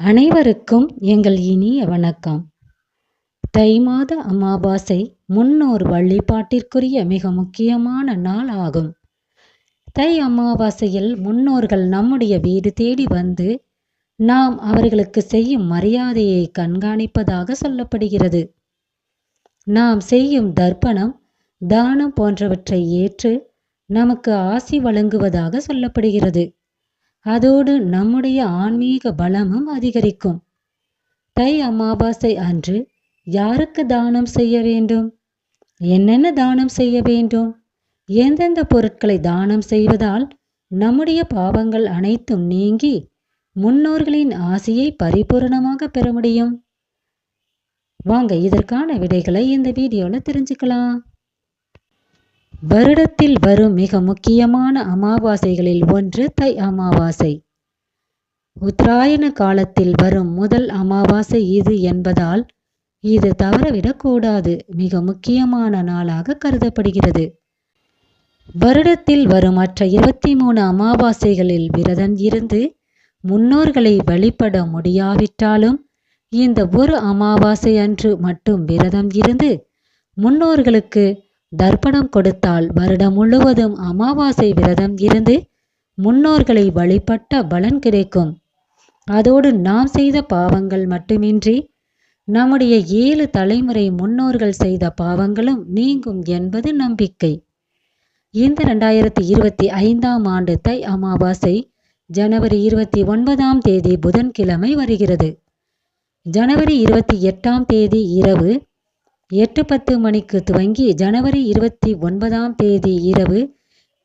அனைவருக்கும் எங்கள் இனிய வணக்கம். தை மாத அமாவாசை முன்னோர் வழிபாட்டிற்குரிய மிக முக்கியமான நாள் ஆகும். தை அமாவாசையில் முன்னோர்கள் நம்முடைய வீடு தேடி வந்து நாம் அவர்களுக்கு செய்யும் மரியாதையை கண்காணிப்பதாக சொல்லப்படுகிறது. நாம் செய்யும் தர்ப்பணம் தானம் போன்றவற்றை ஏற்று நமக்கு ஆசி வழங்குவதாக சொல்லப்படுகிறது. அதோடு நம்முடைய ஆன்மீக பலமும் அதிகரிக்கும். தை அமாவாசை அன்று யாருக்கு தானம் செய்ய வேண்டும்? என்னென்ன தானம் செய்ய வேண்டும்? எந்தெந்த பொருட்களை தானம் செய்வதால் நம்முடைய பாவங்கள் அனைத்தும் நீங்கி முன்னோர்களின் ஆசையை பரிபூரணமாக பெற முடியும்? வாங்க இதற்கான விடைகளை இந்த வீடியோவில் தெரிஞ்சுக்கலாம். வருடத்தில் வரும் மிக முக்கியமான அமாவாசைகளில் ஒன்று தை அமாவாசை. உத்தராயண காலத்தில் வரும் முதல் அமாவாசை இது என்பதால் இது தவறவிடக்கூடாது. மிக முக்கியமான நாளாக கருதப்படுகிறது. வருடத்தில் வரும் மற்ற இருபத்தி மூணு அமாவாசைகளில் விரதம் இருந்து முன்னோர்களை வழிபட முடியாவிட்டாலும் இந்த ஒரு அமாவாசை அன்று மட்டும் விரதம் இருந்து முன்னோர்களுக்கு தர்ப்பணம் கொடுத்தால் வருடம் முழுவதும் அமாவாசை விரதம் இருந்து முன்னோர்களை வழிபட்ட பலன் கிடைக்கும். அதோடு நாம் செய்த பாவங்கள் மட்டுமின்றி நம்முடைய ஏழு தலைமுறை முன்னோர்கள் செய்த பாவங்களும் நீங்கும் என்பது நம்பிக்கை. இந்த ரெண்டாயிரத்தி இருபத்தி ஐந்தாம் ஆண்டு தை அமாவாசை ஜனவரி இருபத்தி ஒன்பதாம் தேதி புதன்கிழமை வருகிறது. ஜனவரி இருபத்தி எட்டாம் தேதி இரவு எட்டு பத்து மணிக்கு துவங்கி ஜனவரி இருபத்தி ஒன்பதாம் தேதி இரவு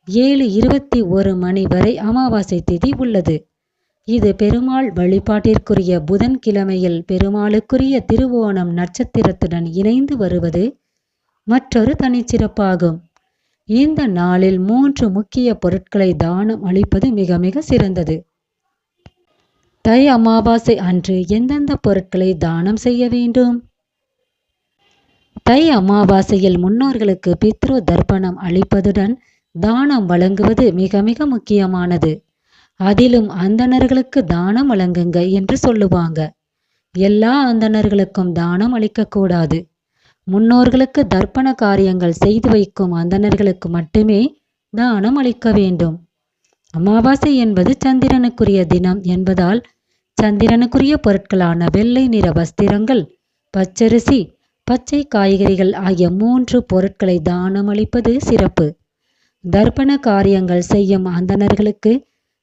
ஏழு இருபத்தி ஒரு மணி வரை அமாவாசை திதி உள்ளது. இது பெருமாள் வழிபாட்டிற்குரிய புதன்கிழமையில் பெருமாளுக்குரிய திருவோணம் நட்சத்திரத்துடன் இணைந்து வருவது மற்றொரு தனிச்சிறப்பாகும். இந்த நாளில் மூன்று முக்கிய பொருட்களை தானம் அளிப்பது மிக மிக சிறந்தது. தை அமாவாசை அன்று எந்தெந்த பொருட்களை தானம் செய்ய வேண்டும்? தை அமாவாசையில் முன்னோர்களுக்கு பித்ரு தர்ப்பணம் அளிப்பதுடன் தானம் வழங்குவது மிக மிக முக்கியமானது. அதிலும் அந்தணர்களுக்கு தானம் வழங்குங்க என்று சொல்லுவாங்க. எல்லா அந்தணர்களுக்கும் தானம் அளிக்கக்கூடாது. முன்னோர்களுக்கு தர்ப்பண காரியங்கள் செய்து வைக்கும் அந்தணர்களுக்கு மட்டுமே தானம் அளிக்க வேண்டும். அமாவாசை என்பது சந்திரனுக்குரிய தினம் என்பதால் சந்திரனுக்குரிய பொருட்களான வெள்ளை நிற வஸ்திரங்கள் பச்சரிசி பச்சை காய்கறிகள் ஆகிய மூன்று பொருட்களை தானம் அளிப்பது சிறப்பு. தர்ப்பண காரியங்கள் செய்யும் அந்தணர்களுக்கு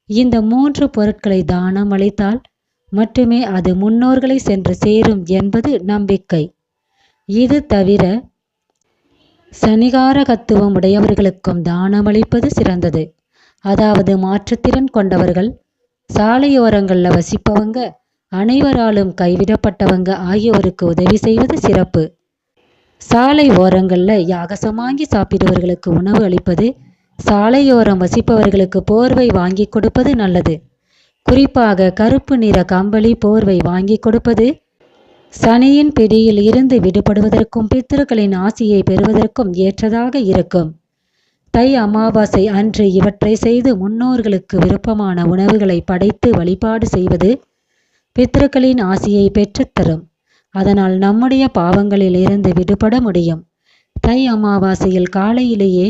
இந்த மூன்று பொருட்களை தானம் அளித்தால் மட்டுமே அது முன்னோர்களை சென்று சேரும் என்பது நம்பிக்கை. இது தவிர சனிகாரகத்துவம் உடையவர்களுக்கும் தானமளிப்பது சிறந்தது. அதாவது மாற்றுத்திறன் கொண்டவர்கள் சாலையோரங்களில் வசிப்பவங்க அனைவராலும் கைவிடப்பட்டவங்க ஆகியோருக்கு உதவி செய்வது சிறப்பு. சாலை ஓரங்களில் யாகசமாங்கி சாப்பிடுவர்களுக்கு உணவு அளிப்பது சாலையோரம் வசிப்பவர்களுக்கு போர்வை வாங்கி கொடுப்பது நல்லது. குறிப்பாக கருப்பு நிற கம்பளி போர்வை வாங்கி கொடுப்பது சனியின் பிடியில் இருந்து விடுபடுவதற்கும் பித்திருக்களின் ஆசியை பெறுவதற்கும் ஏற்றதாக இருக்கும். தை அமாவாசை அன்று இவற்றை செய்து முன்னோர்களுக்கு விருப்பமான உணவுகளை படைத்து வழிபாடு செய்வது பித்திருக்களின் ஆசியை பெற்றுத்தரும் அதனால் நம்முடைய பாவங்களில் இருந்து விடுபட முடியும். தை அமாவாசையில் காலையிலேயே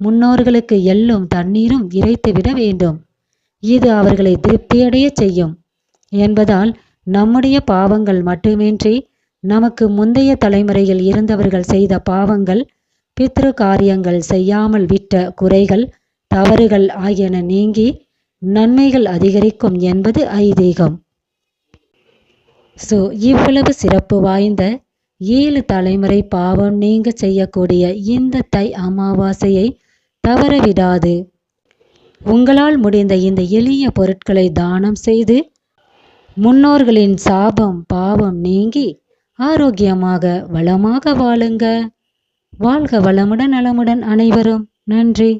முன்னோர்களுக்கு எள்ளும் தண்ணீரும் இறைத்துவிட வேண்டும். இது அவர்களை திருப்தியடைய செய்யும். என்பதால் நம்முடைய பாவங்கள் மட்டுமின்றி நமக்கு முந்தைய தலைமுறையில் இருந்தவர்கள் செய்த பாவங்கள் பித்ரு காரியங்கள் செய்யாமல் விட்ட குறைகள் தவறுகள் ஆகியன நீங்கி நன்மைகள் அதிகரிக்கும் என்பது ஐதீகம். ஸோ இவ்வளவு சிறப்பு வாய்ந்த ஏழு தலைமுறை பாவம் நீங்க செய்யக்கூடிய இந்த தை அமாவாசையை தவறவிடாது. உங்களால் முடிந்த இந்த எளிய பொருட்களை தானம் செய்து முன்னோர்களின் சாபம் பாவம் நீங்கி ஆரோக்கியமாக வளமாக வாழுங்க. வாழ்க வளமுடன் நலமுடன் அனைவரும். நன்றி.